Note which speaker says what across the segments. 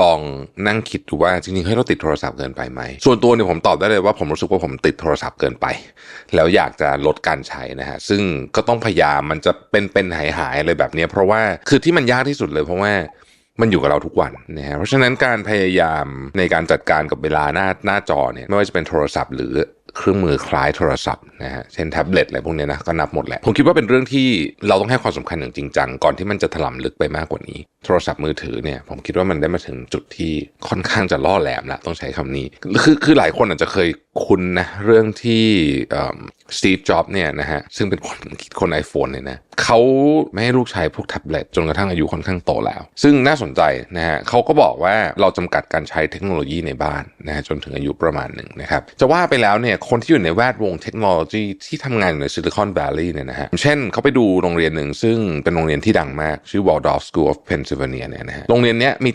Speaker 1: ลองนั่งคิดดูว่าจริงๆให้เราติดโทรศัพท์เกินไปไหม ส่วนตัวเนี่ยผมตอบได้เลยว่าผมรู้สึกว่าผมติดโทรศัพท์เกินไป แล้วอยากจะลดการใช้นะฮะซึ่งก็ต้องพยายามมันจะเป็นเป็นหายหายๆอะไรแบบนี้ เพราะว่าคือที่มันยากที่สุดเลยเพราะว่ามันอยู่กับเราทุกวันนะฮะเพราะฉะนั้นการพยายามในการจัดการกับเวลาหน้าหน้าจอเนี่ยไม่ว่าจะเป็นโทรศัพท์หรือเครื่องมือคล้ายโทรศัพท์นะฮะเช่นแท็บเล็ตอะไรพวกนี้นะก็นับหมดแหละ ผมคิดว่าเป็นเรื่องที่เราต้องให้ความสำคัญอย่างจริงจังก่อนที่มันจะถล่มลึกไปมากกว่านี้ โทรศัพท์มือถือเนี่ยผมคิดว่ามันได้มาถึงจุดที่ค่อนข้างจะล่อแหลมละต้องใช้คำนี้ คือคือหลายคนอาจจะเคยคุ้นนะเรื่องที่สตีฟจ็อบเนี่ยนะฮะซึ่งเป็นคนคิดคน iPhone เนี่ยนะเขาไม่ให้ลูกใช้พวกแท็บเล็ตจนกระทั่งอายุค่อนข้างโตแล้ว ซึ่งน่าสนใจนะฮะเขาก็บอกว่าเราจำกัดการใช้เทคโนโลยีในบ้านนะฮะจนถึงอายุประมาณหนึ่งนะครับจะว่าไปแล้วเนี่ยคนที่อยู่ในแวดวงเทคโนโลยีที่ทำงานอยู่ในซิลิคอนแวลลีย์เนี่ยนะฮะเช่นเขาไปดูโรงเรียนหนึ่งซึ่งเป็นโรงเรียนที่ดังมาก ชื่อ Waldorf School of Pennsylvania เนี่ยนะฮะโรงเรียนเนี้ยมี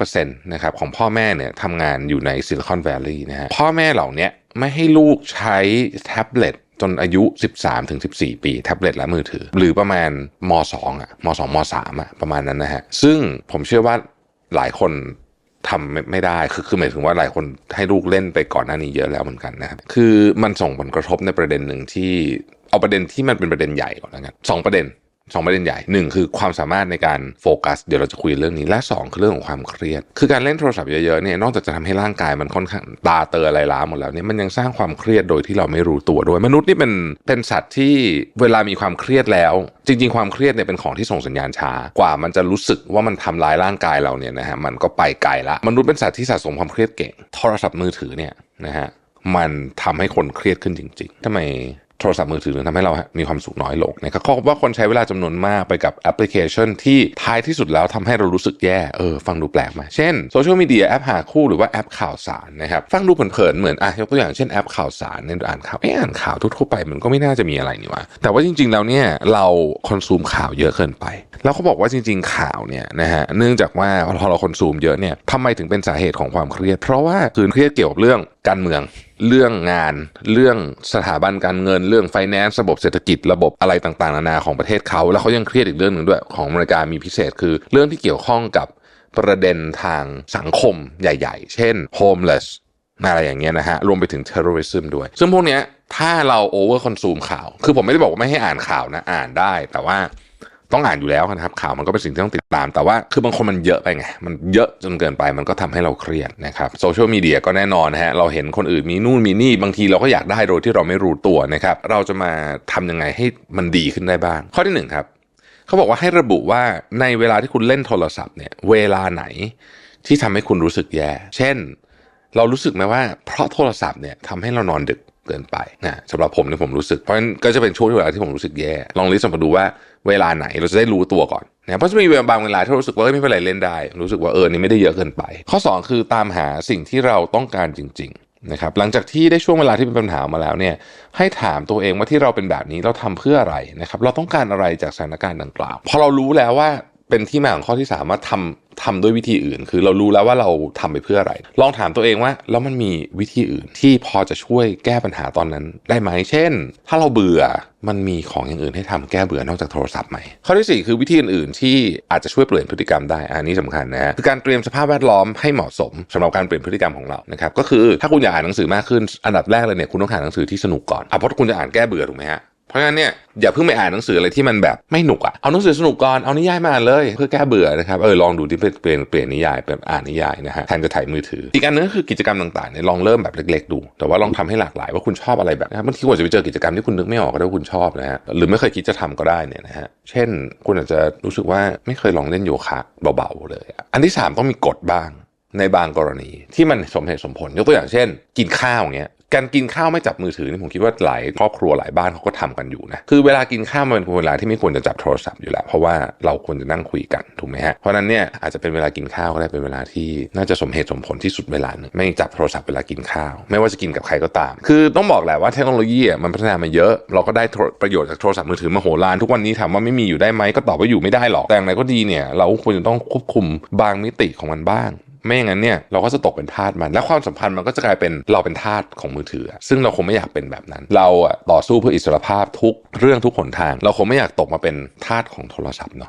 Speaker 1: 75%นะครับของพ่อแม่เนี่ยทำงานอยู่ในซิลิคอนแวลลีย์นะฮะพ่อแม่เหล่านี้ไม่ให้ลูกใช้แท็บเล็ตจนอายุ 13-14 ปีแท็บเล็ตและมือถือ หรือประมาณม 2อะม2ม3อะประมาณนั้นนะฮะซึ่งผมเชื่อว่าหลายคนทำไม่ไม่ได้คือคือหมายถึงว่าหลายคนให้ลูกเล่นไปก่อนหน้านี้เยอะแล้วเหมือนกันนะครับคือมันส่งผลกระทบในประเด็นหนึ่งที่เอาประเด็นที่มันเป็นประเด็นใหญ่ก่อนแล้วกันสองประเด็น สองประเด็นใหญ่หนึ่งคือความสามารถในการโฟกัส เดี๋ยวเราจะคุยเรื่องนี้ และสองคือเรื่องของความเครียด คือการเล่นโทรศัพท์เยอะๆเนี่ยนอกจากจะทำให้ร่างกายมันค่อนข้างตาเตออะไรล้าหมดแล้วเนี่ยมันยังสร้างความเครียดโดยที่เราไม่รู้ตัวด้วย มนุษย์นี่เป็นเป็นสัตว์ที่เวลามีความเครียดแล้ว จริง ๆ ความเครียดเนี่ยเป็นของที่ส่งสัญญาณช้ากว่ามันจะรู้สึกว่ามันทำร้ายร่างกายเราเนี่ยนะฮะมันก็ไปไกลละมนุษย์เป็นสัตว์ที่สะสมความเครียดเก่งโทรศัพท์มือถือเนี่ยนะฮะมันทำให้คนเครียดขึ้นจริง ๆทำไม โทรศัพท์มือถือทำให้เรามีความสุขน้อยลงนะครับเขาบอกว่าคนใช้เวลาจำนวนมากไปกับแอปพลิเคชันที่ท้ายที่สุดแล้วทำให้เรารู้สึกแย่เออฟังดูแปลกไหมเช่นโซเชียลมีเดียแอปหาคู่หรือว่าแอปข่าวสารนะครับฟังดูเผินๆเหมือนอะยกตัวอย่างเช่นแอปข่าวสารเนี่ยอ่านข่าวเอออ่านข่าวทั่วๆไปมันก็ไม่น่าจะมีอะไรนี่วะแต่ว่าจริง ๆ แล้วเนี่ยเราคอนซูมข่าวเยอะเกินไป แล้วเขาบอกว่าจริง ๆ ข่าวเนี่ยนะฮะเนื่องจากว่าพอเราคอนซูมเยอะเนี่ยทำไมถึงเป็นสาเหตุของความเครียด เพราะว่าคือเครียดเกี่ยวกับเรื่องการเมือง เรื่องงาน เรื่องสถาบันการเงิน เรื่องไฟแนนซ์ระบบเศรษฐกิจระบบอะไรต่างๆนานาของประเทศเขา แล้วเขายังเครียดอีกเรื่องหนึ่งด้วยของอเมริกามีพิเศษคือ เรื่องที่เกี่ยวข้องกับประเด็นทางสังคมใหญ่ๆ เช่น homeless อะไรอย่างเงี้ยนะฮะ รวมไปถึง terrorism ด้วย ซึ่งพวกเนี้ยถ้าเรา over consume ข่าว คือผมไม่ได้บอกว่าไม่ให้อ่านข่าวนะ อ่านได้ แต่ว่า ต้องอ่านอยู่แล้วนะครับ ข่าวมันก็เป็นสิ่งที่ต้องติดตาม แต่ว่าคือบางคนมันเยอะไปไง มันเยอะจนเกินไปมันก็ทำให้เราเครียดนะครับโซเชียลมีเดียก็แน่นอนนะฮะเราเห็นคนอื่นมีนู่นมีนี่ บางทีเราก็อยากได้โดยที่เราไม่รู้ตัวนะครับ เราจะมาทำยังไงให้มันดีขึ้นได้บ้าง ข้อที่หนึ่งครับเขาบอกว่าให้ระบุว่าในเวลาที่คุณเล่นโทรศัพท์เนี่ยเวลาไหนที่ทำให้คุณรู้สึกแย่ เช่น เรารู้สึกไหมว่าเพราะโทรศัพท์เนี่ยทำให้เรานอนดึก เกินไปนะสำหรับผมเนี่ยผมรู้สึก เพราะฉะนั้นก็จะเป็นช่วงที่เวลาที่ผมรู้สึกแย่ ลองลิสต์ออกมาดูว่าเวลาไหนเราจะได้รู้ตัวก่อนนะเพราะจะมีบางเวลาที่รู้สึกว่าไม่เป็นไรเล่นได้ รู้สึกว่าเออนี่ไม่ได้เยอะเกินไป ข้อ 2 คือตามหาสิ่งที่เราต้องการจริงๆนะครับหลังจากที่ได้ช่วงเวลาที่เป็นปัญหามาแล้วเนี่ยให้ถามตัวเองว่าที่เราเป็นแบบนี้เราทำเพื่ออะไรนะครับเราต้องการอะไรจากสถานการณ์ดังกล่าวพอเรารู้แล้วว่า เป็นที่มาของข้อที่สามว่าทำทำด้วยวิธีอื่น คือเรารู้แล้วว่าเราทำไปเพื่ออะไร ลองถามตัวเองว่าแล้วมันมีวิธีอื่นที่พอจะช่วยแก้ปัญหาตอนนั้นได้ไหมเช่น ถ้าเราเบื่อมันมีของอย่างอื่นให้ทำแก้เบื่อนอกจากโทรศัพท์ไหมข้อที่สี่คือวิธีอื่นๆที่อาจจะช่วยเปลี่ยนพฤติกรรมได้อันนี้สำคัญนะฮะคือการเตรียมสภาพแวดล้อมให้เหมาะสมสำหรับการเปลี่ยนพฤติกรรมของเรานะครับก็คือถ้าคุณอยากอ่านหนังสือมากขึ้นอันดับแรกเลยเนี่ยคุณต้องหาหนังสือที่สนุกก่อนอะเพราะคุณจะอ่านแก้เบื่อถูกไหมฮะ เพราะฉะนั้นเนี่ยอย่าเพิ่งไปอ่านหนังสืออะไรที่มันแบบไม่หนุกอะ่ะเอาหนังสือสนุกก่อนเอานิยายมาอ่านเลย เพื่อแก้เบื่อนะครับเออลองดูที่เปลี่ยนเปลี่ยนนิยายเป็นอ่านนิยายนะฮะแทนจะถ่ายมือถือ อีกอันนึงก็คือกิจกรรมต่างๆเนี่ยลองเริ่มแบบเล็กๆดู แต่ว่าลองทำให้หลากหลายว่าคุณชอบอะไรแบบนะบางทีคุณอาจจะไปเจอกิจกรรมที่คุณนึกไม่ออกก็ได้ว่าคุณชอบนะฮะหรือไม่เคยคิดจะทำก็ได้เนี่ยนะฮะเช่น คุณอาจจะรู้สึกว่าไม่เคยลองเล่นโยคะเบาๆเลยอะอันที่สามต้องมีกฎบ้างในบางกรณีที่มันสมเหตุสมผลยกตัวอย่างเช่น กินข้าวอย่างเงี้ย การกินข้าวไม่จับมือถือนี่ผมคิดว่าหลายครอบครัวหลายบ้านเขาก็ทำกันอยู่นะคือเวลากินข้าวมันเป็นเวลาที่ไม่ควรจะจับโทรศัพท์อยู่แล้ว เพราะว่าเราควรจะนั่งคุยกันถูกไหมฮะเพราะนั้นเนี่ยอาจจะเป็นเวลากินข้าวก็ได้เป็นเวลาที่น่าจะสมเหตุสมผลที่สุดเวลาหนึ่งไม่จับโทรศัพท์เวลากินข้าว ไม่ว่าจะกินกับใครก็ตาม คือต้องบอกแหละว่าเทคโนโลยีมันพัฒนามาเยอะ เราก็ได้ประโยชน์จากโทรศัพท์มือถือมาโหฬารทุกวันนี้ถามว่าไม่มีอยู่ได้ไหมก็ตอบว่าอยู่ไม่ได้หรอกแต่อย่างไรก็ดีเนี่ยเราควรจะต้องควบคุมบางมิติของมันบ้าง ไม่อย่างนั้นเนี่ยเราก็จะตกเป็นทาสมัน และความสัมพันธ์มันก็จะกลายเป็นเราเป็นทาสของมือถือ ซึ่งเราคงไม่อยากเป็นแบบนั้น เราอะต่อสู้เพื่ออิสรภาพทุกเรื่องทุกหนทาง เราคงไม่อยากตกมาเป็นทาสของโทรศัพท์เนาะ